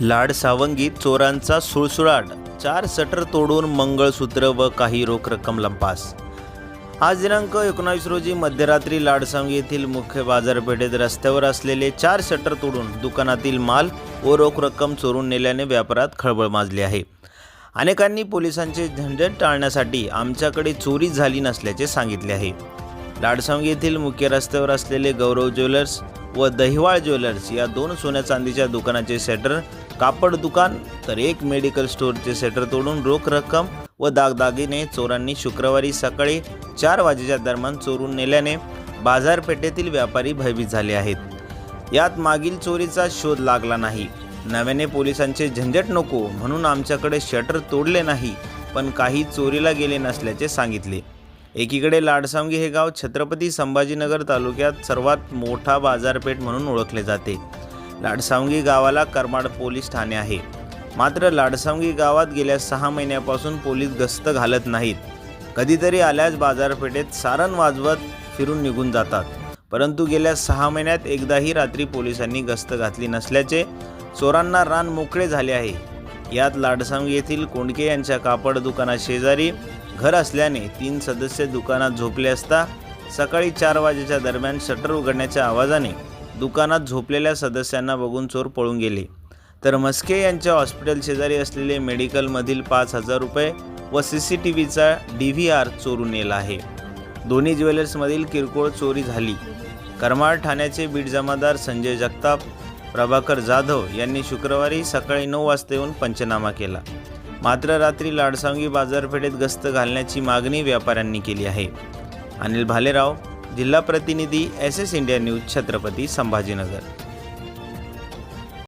लाड सावंगीत चोरांचा सुळसुळाट चार सटर तोडून मंगळसूत्र व काही रोख रक्कम लंपास. आज दिनांक एकोणावीस रोजी मध्यरात्री लाडसांगी येथील मुख्य बाजारपेठेत रस्त्यावर असलेले चार शटर तोडून दुकानातील माल व रोख रक्कम चोरून नेल्याने व्यापारात खळबळ माजली आहे. अनेकांनी पोलिसांचे झंझट टाळण्यासाठी आमच्याकडे चोरी झाली नसल्याचे सांगितले आहे. लाडसांगी येथील मुख्य रस्त्यावर असलेले गौरव ज्वेलर्स व दहिवाळ ज्वेलर्स या दोन सोन्या चांदीच्या दुकानाचे शटर कापड दुकान तर एक मेडिकल स्टोअरचे शटर तोडून रोख रक्कम व दागदागिने चोरांनी शुक्रवारी सकाळी चार वाजेच्या दरम्यान चोरून नेल्याने बाजारपेठेतील व्यापारी भयभीत झाले आहेत. यात मागील चोरीचा शोध लागला नाही. नव्याने पोलिसांचे झंझट नको म्हणून आमच्याकडे शटर तोडले नाही पण काही चोरीला गेले नसल्याचे सांगितले. एकीकडे लाडसांगी हे गाव छत्रपती संभाजीनगर तालुक्यात सर्वात मोठा बाजारपेठ म्हणून ओळखले जाते. लाडसांगी गावाला करमाड पोलीस ठाणे आहे. मात्र लाडसांगी गावात गेल्या सहा महिन्यापासून पोलीस गस्त घालत नाहीत. कधीतरी आल्यास बाजारपेठेत सारण वाजवत फिरून निघून जातात. परंतु गेल्या सहा महिन्यात एकदाही रात्री पोलिसांनी गस्त घातली नसल्याचे चोरांना रान मोकळे झाले आहे. यात लाडसांगी येथील कोंडके यांच्या कापड दुकानात शेजारी घर असल्याने तीन सदस्य दुकानात झोपले असता सकाळी चार वाजेच्या दरम्यान शटर उघडण्याच्या आवाजाने दुकानात झोपलेल्या सदस्यांना बघून चोर पळून गेले. तर मस्के यांच्या हॉस्पिटल शेजारी असलेले मेडिकलमधील पाच हजार रुपये व सी सी टी व्हीचा डी व्ही आर चोरून नेला आहे. दोन्ही ज्वेलर्समधील किरकोळ चोरी झाली. करमाळ ठाण्याचे बीड जमादार संजय जगताप प्रभाकर जाधव यांनी शुक्रवारी सकाळी नऊ वाजता येऊन पंचनामा केला. मात्र रात्री लाडसांगी बाजारपेठेत गस्त घालण्याची मागणी व्यापाऱ्यांनी केली आहे. अनिल भालेराव जिल्हा प्रतिनिधी S S India News Chhatrapati Sambhajinagar.